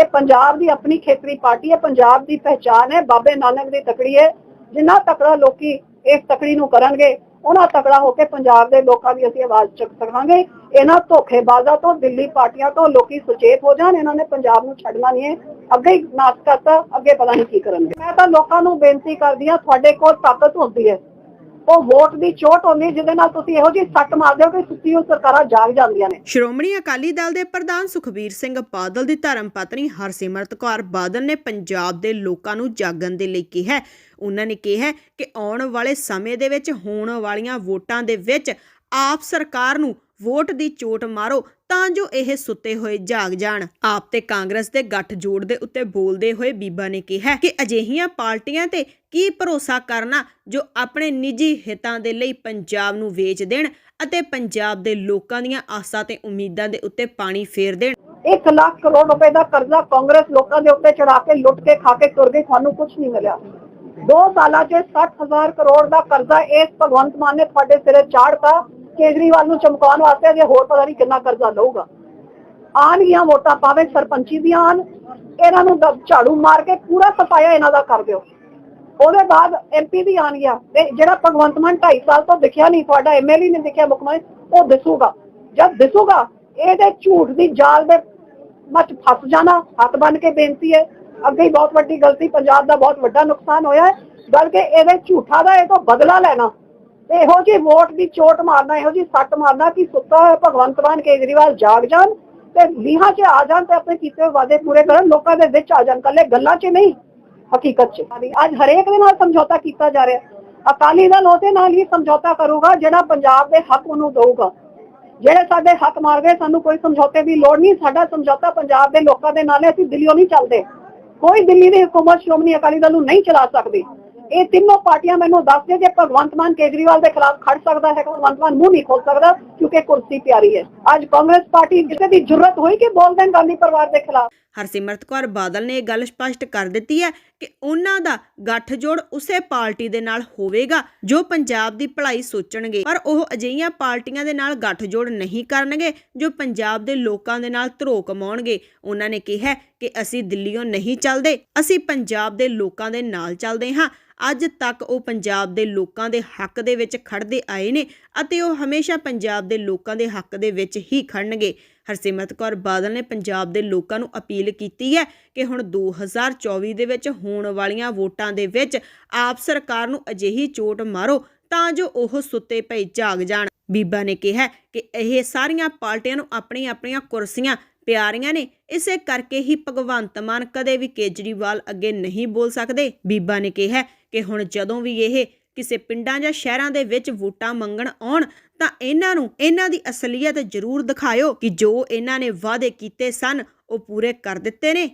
ਇਹ ਪੰਜਾਬ ਦੀ ਆਪਣੀ ਖੇਤਰੀ ਪਾਰਟੀ ਹੈ, ਪੰਜਾਬ ਦੀ ਪਹਿਚਾਨ ਹੈ, ਬਾਬੇ ਨਾਨਕ ਦੀ ਤਕੜੀ ਹੈ। ਜਿੰਨਾ ਤਕੜਾ ਲੋਕੀ ਇਸ ਤਕੜੀ ਨੂੰ ਕਰਨਗੇ, ਉਹਨਾਂ ਤਕੜਾ ਹੋ ਕੇ ਪੰਜਾਬ ਦੇ ਲੋਕਾਂ ਦੀ ਅਸੀਂ ਆਵਾਜ਼ ਚੁੱਕ ਸਕਾਂਗੇ। ਇਹਨਾਂ ਧੋਖੇਬਾਜ਼ਾਂ ਤੋਂ, ਦਿੱਲੀ ਪਾਰਟੀਆਂ ਤੋਂ ਲੋਕੀ ਸੁਚੇਤ ਹੋ ਜਾਣ, ਇਹਨਾਂ ਨੇ ਪੰਜਾਬ ਨੂੰ ਛੱਡਣਾ ਨਹੀਂ ਹੈ। ਅੱਗੇ ਹੀ ਨਾਸ ਕਰਤਾ ਅੱਗੇ ਪਤਾ ਨਹੀਂ ਕੀ ਕਰਨਗੇ। ਮੈਂ ਤਾਂ ਲੋਕਾਂ ਨੂੰ ਬੇਨਤੀ ਕਰਦੀ ਹਾਂ, ਤੁਹਾਡੇ ਕੋਲ ਤਾਕਤ ਹੁੰਦੀ ਹੈ। ਉਹ ਵੋਟ ਦੀ ਚੋਟ ਹੁੰਦੀ ਹੈ, ਜਿਹਦੇ ਨਾਲ ਤੁਸੀਂ ਇਹੋ ਜਿਹੀ ਸੱਟ ਮਾਰਦੇ ਹੋ ਕਿ ਸੁੱਤੀ ਹੋਈ ਸਰਕਾਰਾਂ ਜਾਗ ਜਾਂਦੀਆਂ ਨੇ। ਸ਼੍ਰੋਮਣੀ ਅਕਾਲੀ ਦਲ ਦੇ ਪ੍ਰਧਾਨ ਸੁਖਬੀਰ ਸਿੰਘ ਬਾਦਲ ਦੀ ਧਰਮ ਪਤਨੀ ਹਰਸਿਮਰਤ ਕੌਰ ਬਾਦਲ ਨੇ ਪੰਜਾਬ ਦੇ ਲੋਕਾਂ ਨੂੰ ਜਾਗਣ ਦੇ ਲਈ ਕਿਹਾ ਉਹਨਾਂ ਨੇ ਕਿਹਾ ਕਿ ਆਉਣ ਵਾਲੇ ਸਮੇਂ ਦੇ ਵਿੱਚ ਹੋਣ ਵਾਲੀਆਂ ਵੋਟਾਂ ਦੇ ਵਿੱਚ ਆਪ ਸਰਕਾਰ ਨੂੰ ਵੋਟ ਦੀ ਚੋਟ ਮਾਰੋ ਤਾਂ ਜੋ ਇਹ ਸੁੱਤੇ ਹੋਏ ਜਾਗ ਜਾਣ। ਆਪ ਤੇ ਕਾਂਗਰਸ ਦੇ ਗੱਠ ਜੋੜ ਦੇ ਉੱਤੇ ਬੋਲਦੇ ਹੋਏ ਬੀਬਾ ਨੇ ਕਿਹਾ ਕਿ ਅਜਿਹੀਆਂ ਪਾਰਟੀਆਂ ਤੇ ਕੀ ਭਰੋਸਾ ਕਰਨਾ ਜੋ ਆਪਣੇ ਨਿੱਜੀ ਹਿੱਤਾਂ ਦੇ ਲਈ ਪੰਜਾਬ ਨੂੰ ਵੇਚ ਦੇਣ ਅਤੇ ਪੰਜਾਬ ਦੇ ਲੋਕਾਂ ਦੀਆਂ ਆਸਾਂ ਤੇ ਉਮੀਦਾਂ ਦੇ ਉੱਤੇ ਪਾਣੀ ਫੇਰ ਦੇਣ। 1 ਲੱਖ ਕਰੋੜ ਰੁਪਏ ਦਾ ਕਰਜ਼ਾ ਕਾਂਗਰਸ ਲੋਕਾਂ ਦੇ ਉੱਤੇ ਚੜਾ ਕੇ ਲੁੱਟ ਕੇ ਖਾ ਕੇ ਤੁਰ ਗਈ ਤੁਹਾਨੂੰ ਕੁਝ ਨਹੀਂ ਮਿਲਿਆ। ਦੋ ਸਾਲਾਂ 'ਚ 60000 ਕਰੋੜ ਦਾ ਕਰਜ਼ਾ ਇਸ ਭਗਵੰਤ ਮਾਨ ਨੇ ਤੁਹਾਡੇ ਸਿਰੇ ਚਾੜਤਾ। ਕੇਜਰੀਵਾਲ ਨੂੰ ਚਮਕਾਉਣ ਵਾਸਤੇ ਅਜੇ ਹੋਰ ਪਤਾ ਨਹੀਂ ਕਿੰਨਾ ਕਰਜ਼ਾ ਲਊਗਾ। ਆਣਗੀਆਂ ਵੋਟਾਂ ਪਾਵੇ ਸਰਪੰਚੀ ਦੀਆਂ ਆਉਣ, ਇਹਨਾਂ ਨੂੰ ਝਾੜੂ ਮਾਰ ਕੇ ਪੂਰਾ ਸਫਾਇਆ ਇਹਨਾਂ ਦਾ ਕਰ ਦਿਓ। ਉਹਦੇ ਬਾਅਦ ਐਮਪੀ ਦੀ ਆਣ ਗਿਆ ਤੇ ਜਿਹੜਾ ਭਗਵੰਤ ਮਾਨ 2.5 ਸਾਲ ਤੋਂ ਦਿਖਿਆ ਨਹੀਂ, ਤੁਹਾਡਾ ਐਮਐਲਏ ਨੇ ਦਿਖਿਆ ਮੁੱਖ ਮੰਤਰੀ, ਉਹ ਦਿਸੂਗਾ। ਜਦ ਦਿਸੂਗਾ, ਇਹਦੇ ਝੂਠ ਦੀ ਜਾਲ ਦੇ ਮੱਚ ਫਸ ਜਾਣਾ, ਹੱਥ ਬੰਨ ਕੇ ਬੇਨਤੀ ਹੈ। ਅੱਗੇ ਹੀ ਬਹੁਤ ਵੱਡੀ ਗਲਤੀ, ਪੰਜਾਬ ਦਾ ਬਹੁਤ ਵੱਡਾ ਨੁਕਸਾਨ ਹੋਇਆ ਹੈ। ਬਲਕਿ ਇਹਦੇ ਝੂਠਾ ਦਾ ਇਹ ਤੋਂ ਬਦਲਾ ਲੈਣਾ। ਇਹੋ ਜਿਹੀ ਵੋਟ ਦੀ ਚੋਟ ਮਾਰਨਾ, ਇਹੋ ਜਿਹੀ ਸੱਟ ਮਾਰਨਾ ਕਿ ਸੁੱਤਾ ਹੋਇਆ ਭਗਵੰਤ ਮਾਨ ਕੇਜਰੀਵਾਲ ਜਾਗ ਜਾਣ ਤੇ ਲੀਹਾਂ 'ਚ ਆ ਜਾਣ ਤੇ ਆਪਣੇ ਕੀਤੇ ਹੋਏ ਵਾਅਦੇ ਪੂਰੇ ਕਰਨ, ਲੋਕਾਂ ਦੇ ਵਿੱਚ ਆ ਜਾਣ ਕੱਲੇ ਗੱਲਾਂ 'ਚ ਨਹੀਂ, ਹਕੀਕਤ 'ਚ। ਅੱਜ ਹਰੇਕ ਦੇ ਨਾਲ ਸਮਝੌਤਾ ਕੀਤਾ ਜਾ ਰਿਹਾ। ਅਕਾਲੀ ਦਲ ਉਹਦੇ ਨਾਲ ਹੀ ਸਮਝੌਤਾ ਕਰੂਗਾ ਜਿਹੜਾ ਪੰਜਾਬ ਦੇ ਹੱਕ ਉਹਨੂੰ ਦਊਗਾ। ਜਿਹੜੇ ਸਾਡੇ ਹੱਕ ਮਾਰ ਗਏ ਸਾਨੂੰ ਕੋਈ ਸਮਝੌਤੇ ਦੀ ਲੋੜ ਨਹੀਂ। ਸਾਡਾ ਸਮਝੌਤਾ ਪੰਜਾਬ ਦੇ ਲੋਕਾਂ ਦੇ ਨਾਲ ਹੈ ਅਸੀਂ ਦਿੱਲੀੋਂ ਨਹੀਂ ਚੱਲਦੇ। ਕੋਈ ਦਿੱਲੀ ਦੀ ਹਕੂਮਤ ਸ਼੍ਰੋਮਣੀ ਅਕਾਲੀ ਦਲ ਨੂੰ ਨਹੀਂ ਚਲਾ ਸਕਦੀ। ਇਹ ਤਿੰਨੋਂ ਪਾਰਟੀਆਂ ਮੈਨੂੰ ਦੱਸ ਦੇ ਜੇ ਭਗਵੰਤ ਮਾਨ ਕੇਜਰੀਵਾਲ ਦੇ ਖਿਲਾਫ ਖੜ ਸਕਦਾ ਹੈ ਭਗਵੰਤ ਮਾਨ ਮੂੰਹ ਨਹੀਂ ਖੋਲ ਸਕਦਾ, ਕਿਉਂਕਿ ਕੁਰਸੀ ਪਿਆਰੀ ਹੈ। ਅੱਜ ਕਾਂਗਰਸ ਪਾਰਟੀ ਕਿਸੇ ਦੀ ਜ਼ਰੂਰਤ ਹੋਈ ਕਿ ਬੋਲ ਦੇਣ ਗਾਂਧੀ ਪਰਿਵਾਰ ਦੇ ਖਿਲਾਫ? ਹਰਸਿਮਰਤ ਕੌਰ ਬਾਦਲ ਨੇ ਇਹ ਗੱਲ ਸਪਸ਼ਟ ਕਰ ਦਿੱਤੀ ਹੈ ਕਿ ਉਹਨਾਂ ਦਾ ਗੱਠਜੋੜ ਉਸੇ ਪਾਰਟੀ ਦੇ ਨਾਲ ਹੋਵੇਗਾ ਜੋ ਪੰਜਾਬ ਦੀ ਭਲਾਈ ਸੋਚਣਗੇ। ਪਰ ਉਹ ਅਜਿਹੀਆਂ ਪਾਰਟੀਆਂ ਦੇ ਨਾਲ ਗੱਠਜੋੜ ਨਹੀਂ ਕਰਨਗੇ ਜੋ ਪੰਜਾਬ ਦੇ ਲੋਕਾਂ ਦੇ ਨਾਲ ਧਰੋ ਕਮਾਉਣਗੇ। ਉਹਨਾਂ ਨੇ ਕਿਹਾ ਕਿ ਅਸੀਂ ਦਿੱਲੀੋਂ ਨਹੀਂ ਚੱਲਦੇ, ਅਸੀਂ ਪੰਜਾਬ ਦੇ ਲੋਕਾਂ ਦੇ ਨਾਲ ਚੱਲਦੇ ਹਾਂ। ਅੱਜ ਤੱਕ ਉਹ ਪੰਜਾਬ ਦੇ ਲੋਕਾਂ ਦੇ ਹੱਕ ਦੇ ਵਿੱਚ ਖੜਦੇ ਆਏ ਨੇ ਅਤੇ ਉਹ ਹਮੇਸ਼ਾ ਪੰਜਾਬ ਦੇ ਲੋਕਾਂ ਦੇ ਹੱਕ ਦੇ ਵਿੱਚ ਹੀ ਖੜਨਗੇ ਹਰਸਿਮਰਤ ਕੌਰ ਬਾਦਲ ਨੇ ਪੰਜਾਬ ਦੇ ਲੋਕਾਂ ਨੂੰ ਅਪੀਲ ਕੀਤੀ ਹੈ ਕਿ ਹੁਣ 2024 ਦੇ ਵਿੱਚ ਹੋਣ ਵਾਲੀਆਂ ਵੋਟਾਂ ਦੇ ਵਿੱਚ ਆਪ ਸਰਕਾਰ ਨੂੰ ਅਜਿਹੀ ਚੋਟ ਮਾਰੋ ਤਾਂ ਜੋ ਉਹ ਸੁੱਤੇ ਪਏ ਜਾਗ ਜਾਣ। ਬੀਬਾ ਨੇ ਕਿਹਾ ਕਿ ਇਹ ਸਾਰੀਆਂ ਪਾਰਟੀਆਂ ਨੂੰ ਆਪਣੀਆਂ ਆਪਣੀਆਂ ਕੁਰਸੀਆਂ ਪਿਆਰੀਆਂ ਨੇ, ਇਸੇ ਕਰਕੇ ਹੀ ਭਗਵੰਤ ਮਾਨ ਕਦੇ ਵੀ ਕੇਜਰੀਵਾਲ ਅੱਗੇ ਨਹੀਂ ਬੋਲ ਸਕਦੇ। ਬੀਬਾ ਨੇ ਕਿਹਾ ਕਿ ਹੁਣ ਜਦੋਂ ਵੀ ਇਹ ਕਿਸੇ ਪਿੰਡਾਂ ਜਾਂ ਸ਼ਹਿਰਾਂ ਦੇ ਵਿੱਚ ਵੋਟਾਂ ਮੰਗਣ ਆਉਣ ਤਾਂ ਇਹਨਾਂ ਨੂੰ, ਇਹਨਾਂ ਦੀ ਅਸਲੀਅਤ ਜ਼ਰੂਰ ਦਿਖਾਇਓ ਕਿ ਜੋ ਇਹਨਾਂ ਨੇ ਵਾਅਦੇ ਕੀਤੇ ਸਨ, ਉਹ ਪੂਰੇ ਕਰ ਦਿੱਤੇ ਨੇ।